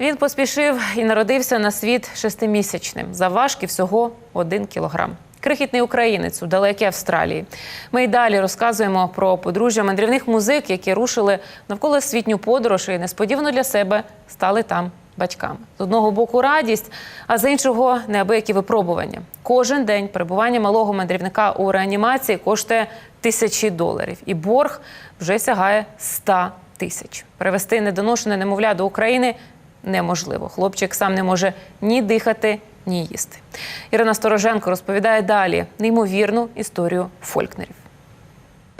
Він поспішив і народився на світ шестимісячним. Заважки всього один кілограм. Крихітний українець у далекій Австралії. Ми й далі розказуємо про подружжя мандрівних музик, які рушили навколо світню подорож і несподівано для себе стали там батьками. З одного боку радість, а з іншого неабиякі випробування. Кожен день перебування малого мандрівника у реанімації коштує тисячі доларів, і борг вже сягає 100 тисяч. Перевести недоношене немовля до України неможливо. Хлопчик сам не може ні дихати, ні їсти. Ірина Стороженко розповідає далі неймовірну історію фолькнерів.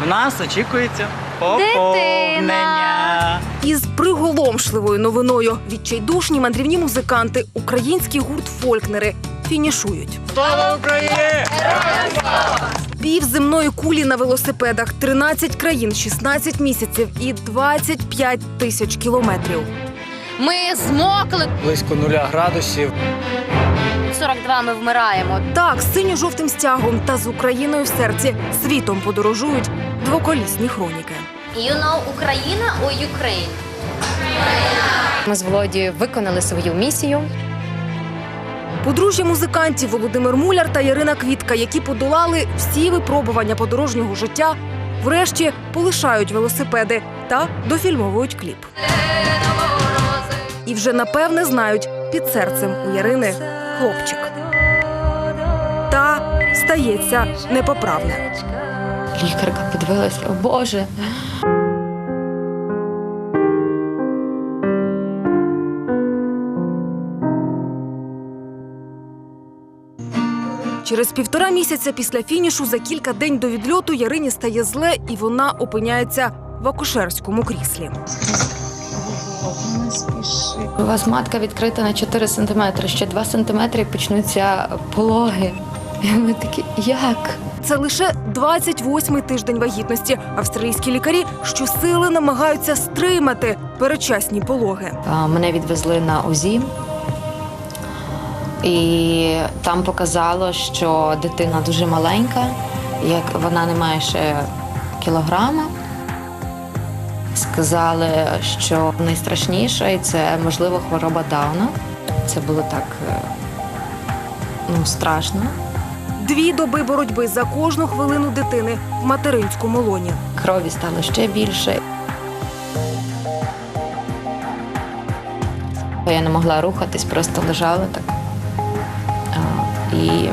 В нас очікується поповнення. Із приголомшливою новиною відчайдушні мандрівні музиканти, український гурт Фолькнери фінішують. Слава Україні! Пів земної кулі на велосипедах, 13 країн, 16 місяців і 25 тисяч кілометрів. Ми змокли. близько нуля градусів. 42 ми вмираємо. Так, з синьо-жовтим стягом та з Україною в серці світом подорожують двоколісні хроніки. You know Україна or Ukraine? Ми з Володією виконали свою місію. Подружжя музикантів Володимир Муляр та Ярина Квітка, які подолали всі випробування подорожнього життя, врешті полишають велосипеди та дофільмовують кліп. І вже напевне знають під серцем у Ярини хлопчик. Та стається непоправне. Лікарка подивилася, о Боже. Через півтора місяця після фінішу за кілька день до відльоту Ярині стає зле, і вона опиняється в акушерському кріслі. У вас матка відкрита на 4 сантиметри. Ще 2 сантиметри почнуться пологи. І ми такі, як? Це лише 28-й тиждень вагітності. Австралійські лікарі щосили намагаються стримати передчасні пологи. А, Мене відвезли на УЗІ. І там показало, що дитина дуже маленька, як вона не має ще кілограма. Сказали, що найстрашніше це можливо хвороба Дауна. Це було так е, ну, страшно. Дві доби боротьби за кожну хвилину дитини в материнському лоні. Крові стало ще більше. Я не могла рухатись, просто лежала так. І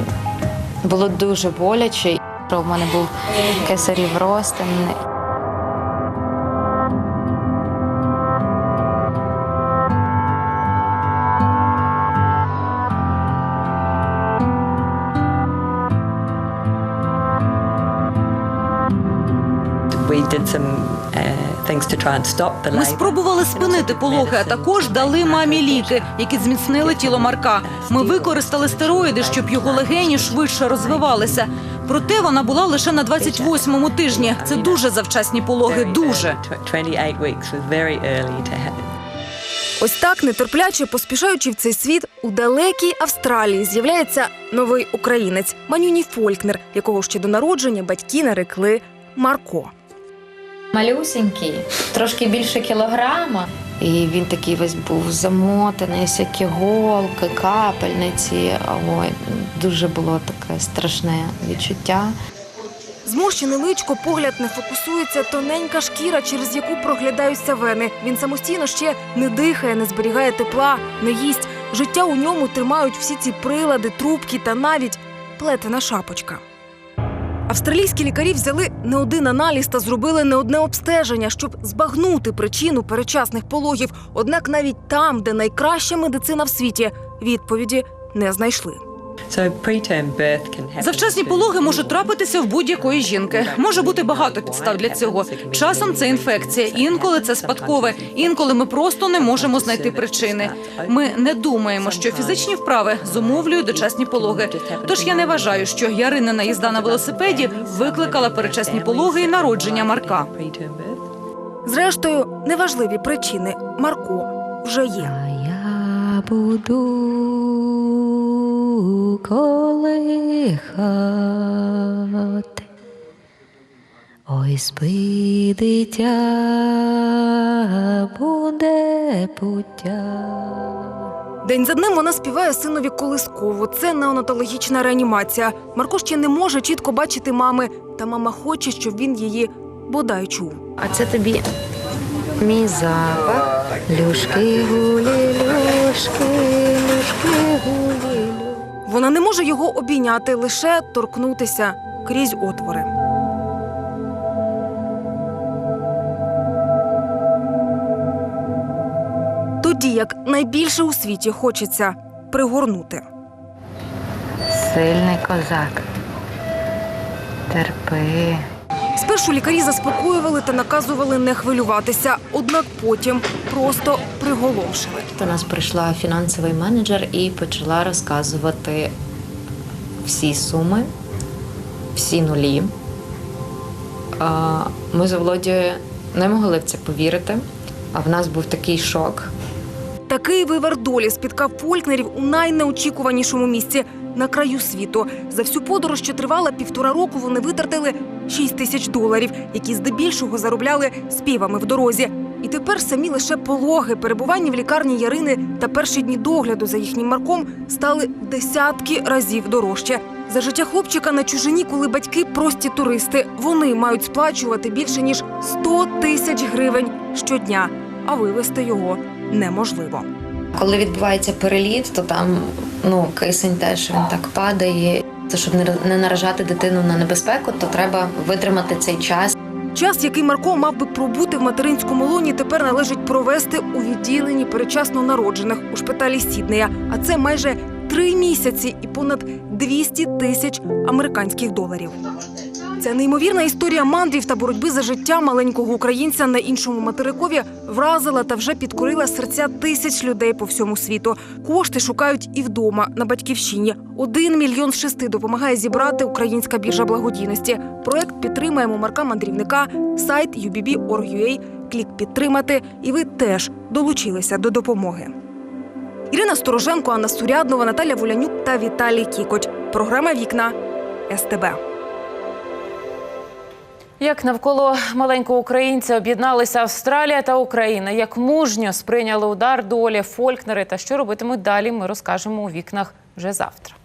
було дуже боляче. У мене був кесарів розтин. Ми labour. спробували спинити пологи, а також дали мамі ліки, які зміцнили тіло Марка. Ми використали стероїди, щоб його легені швидше розвивалися. Проте вона була лише на 28-му тижні. Це дуже завчасні пологи. Дуже. 28 weeks was very early to have. Ось так, нетерпляче поспішаючи в цей світ, у далекій Австралії з'являється новий українець Манюні Фолькнер, якого ще до народження батьки нарекли Марко. Малюсенький, трошки більше кілограма. І він такий весь був замотаний, всякі голки, капельниці. Ой, дуже було таке страшне відчуття. Зморщене личко, погляд не фокусується, тоненька шкіра, через яку проглядаються вени. Він самостійно ще не дихає, не зберігає тепла, не їсть. Життя у ньому тримають всі ці прилади, трубки та навіть плетена шапочка. Австралійські лікарі взяли не один аналіз та зробили не одне обстеження, щоб збагнути причину перечасних пологів. Однак навіть там, де найкраща медицина в світі, відповіді не знайшли. So preterm birth can happen. Завчасні пологи можуть трапитися в будь-якої жінки. Може бути багато підстав для цього. Часом це інфекція, інколи це спадкове, інколи ми просто не можемо знайти причини. Ми не думаємо, що фізичні вправи зумовлюють дочасні пологи. Тож я не вважаю, що Яринина їзда на велосипеді викликала перечасні пологи і народження Марка. Preterm. Зрештою, неважливі причини Марко вже є. А я буду колихати. Ой, спи, дитя, буде пуття. День за днем вона співає синові колискову. Це неонатологічна реанімація. Марко ще не може чітко бачити мами, та мама хоче, щоб він її бодай чув. А це тобі мій запах. Люшки гулі, люшки, люшки гулі. Вона не може його обійняти, лише торкнутися крізь отвори. Тоді як найбільше у світі хочеться пригорнути. Сильний козак. Терпи. Спершу лікарі заспокоювали та наказували не хвилюватися, однак потім просто приголомшили. До нас прийшла фінансовий менеджер і почала розказувати всі суми, всі нулі. Ми з Володією не могли в це повірити, а в нас був такий шок. Такий вивер долі спіткав фолькнерів у найнеочікуванішому місці на краю світу. За всю подорож, що тривала півтора року, вони витратили 6 тисяч доларів, які здебільшого заробляли співами в дорозі. І тепер самі лише пологи, перебування в лікарні Ярини та перші дні догляду за їхнім марком стали десятки разів дорожче. За життя хлопчика на чужині, коли батьки прості туристи, вони мають сплачувати більше ніж 100 тисяч гривень щодня, а вивезти його неможливо. Коли відбувається переліт, то там ну, кисень теж він так падає. Це щоб не- наражати дитину на небезпеку, то треба витримати цей час. Час, який Марко мав би пробути в материнському лоні, тепер належить провести у відділенні перечасно народжених у шпиталі Сіднея. А це майже три місяці і понад 200 тисяч американських доларів. Ця неймовірна історія мандрів та боротьби за життя маленького українця на іншому материкові вразила та вже підкорила серця тисяч людей по всьому світу. Кошти шукають і вдома на батьківщині. Один мільйон шести допомагає зібрати українська біржа благодійності. Проект підтримаємо Марка Мандрівника, сайт UBB.org.ua, клік підтримати, і ви теж долучилися до допомоги. Ірина Стороженко, Анна Суряднова, Наталя Волянюк та Віталій Кікоть. Програма Вікна СТБ. Як навколо маленького українця об'єдналися Австралія та Україна, як мужньо сприйняли удар долі Фолькнери та що робитимуть далі, ми розкажемо у вікнах вже завтра.